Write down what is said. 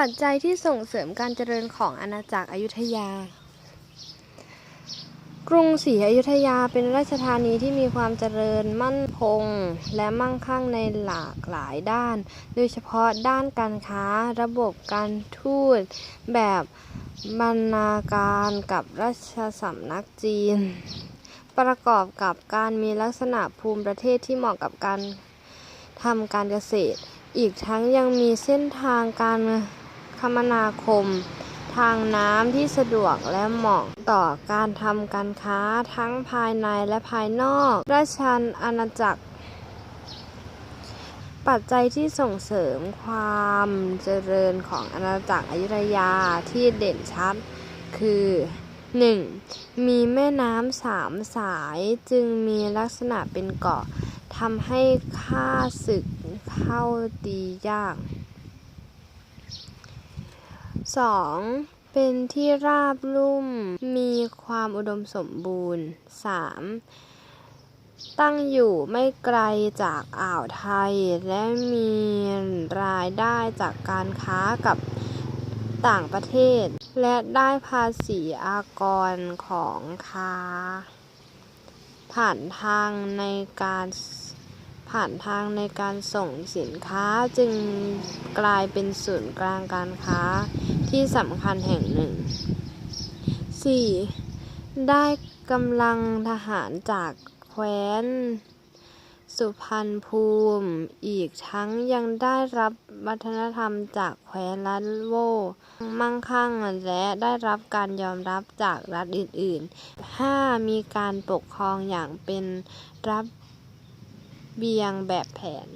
ปัจจัยที่ส่งเสริมการเจริญของอาณาจักรอยุธยา กรุงศรีอยุธยาเป็นราชธานีที่มีความเจริญมั่นคงและมั่งคั่งในหลากหลายด้าน โดยเฉพาะด้านการค้าระบบการทูตแบบบรรณาการกับราชสำนักจีน ประกอบกับการมีลักษณะภูมิประเทศที่เหมาะกับการทำการเกษตร อีกทั้งยังมีเส้นทางการ มนาคม ทางน้ำที่สะดวกและเหมาะต่อการทำการค้าทั้งภายในและภายนอก ราชันอาณาจักร ปัจจัยที่ส่งเสริมความเจริญของอาณาจักรอยุธยาที่เด่นชัดคือ 1. มีแม่น้ำสามสายจึงมีลักษณะเป็นเกาะทำให้ข้าศึกเข้าตียาก 2. เป็นที่ราบลุ่ม มีความอุดมสมบูรณ์ 3. ตั้งอยู่ไม่ไกลจากอ่าวไทย และมีรายได้จากการค้ากับต่างประเทศ และได้ภาษีอากรของค้า ผ่านทางในการ ผ่านทางในการส่งสินค้าจึงกลายเป็นศูนย์กลางการค้าที่สำคัญแห่งหนึ่ง 4. ได้กำลังทหารจากแคว้น สุพรรณภูมิอีกทั้งยังได้รับวัฒนธรรมจากแคว้นลัดโวมั่งคั่งและได้รับการยอมรับจากรัฐอื่นๆ 5. มีการปกครองอย่างเป็นระ เบียงแบบแผน